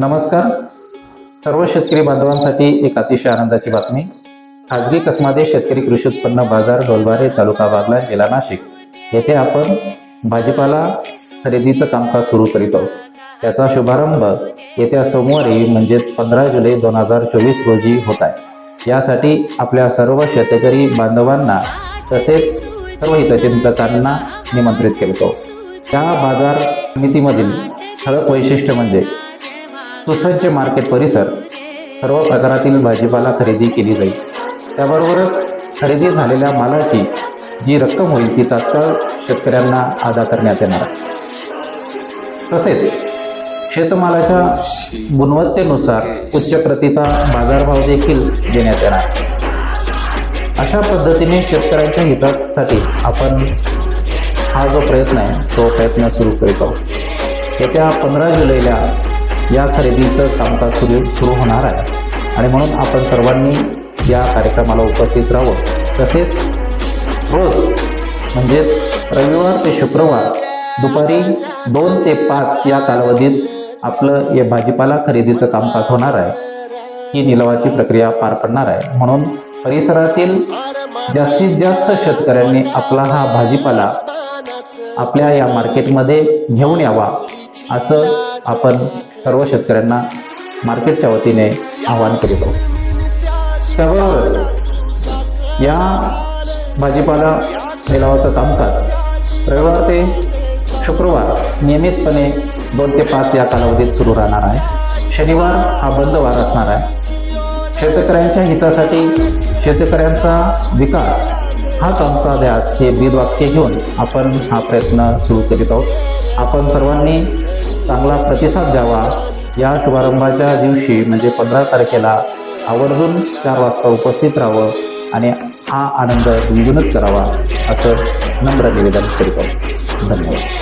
नमस्कार. सर्व शेतकरी बांधवांसाठी एक अतिशय आनंदाची बातमी. खाजगी कसमादे शेतकरी कृषी उत्पन्न बाजार डोलबारे तालुका बागला जिल्हा नाशिक. येथे आपण भाजीपाला खरेदीचं कामकाज सुरू करीत आहोत. त्याचा शुभारंभ येत्या सोमवारी म्हणजेच पंधरा जुलै दोन हजार चोवीस रोजी होत आहे. यासाठी आपल्या सर्व शेतकरी बांधवांना तसेच सर्व हितचिंतकांना निमंत्रित करतो त्या बाजार समितीमधील ठळक वैशिष्ट्य म्हणजे सुसज्ज मार्केट परिसर सर्व प्रकारातील भाजीपाला खरेदी केली जाईल. त्याबरोबरच खरेदी झालेल्या मालाची जी रक्कम होईल ती तात्काळ शेतकऱ्यांना अदा करण्यात येणार. तसेच शेतमालाच्या गुणवत्तेनुसार उच्च प्रतीचा बाजारभाव देखील देण्यात येणार. अशा पद्धतीने शेतकऱ्यांच्या हितासाठी आपण हा जो प्रयत्न आहे तो प्रयत्न सुरू करीत. आहोत येत्या पंधरा जुलैला या खरेदीचं कामकाज सुरू सुरू होणार आहे. आणि म्हणून आपण सर्वांनी या कार्यक्रमाला उपस्थित राहावं. तसेच रोज म्हणजेच रविवार ते शुक्रवार दुपारी दोन ते पाच या कालावधीत आपलं हे भाजीपाला खरेदीचं कामकाज होणार आहे. ही निलावाची प्रक्रिया पार पडणार आहे. म्हणून परिसरातील जास्तीत जास्त शेतकऱ्यांनी आपला हा भाजीपाला आपल्या या मार्केटमध्ये घेऊन यावा असं आपण सर्व शेतकऱ्यांना मार्केटच्या वतीने आवाहन करीत आहोत. या भाजीपाला लिलावाचं कामकाज रविवार ते शुक्रवार नियमितपणे दोन ते पाच या कालावधीत सुरू राहणार आहे. शनिवार हा बंद वार असणार आहे. शेतकऱ्यांच्या हितासाठी शेतकऱ्यांचा विकास हा आमचा ध्यास हे ब्रीदवाक्य घेऊन आपण हा प्रयत्न सुरू करीत आहोत. आपण सर्वांनी चांगला प्रतिसाद द्यावा. या शुभारंभाच्या दिवशी म्हणजे पंधरा तारखेला आवर्जून चार वाजता उपस्थित राहावं आणि हा आनंद द्विगुणच करावा असं नम्र निवेदन करीत आहोत. धन्यवाद.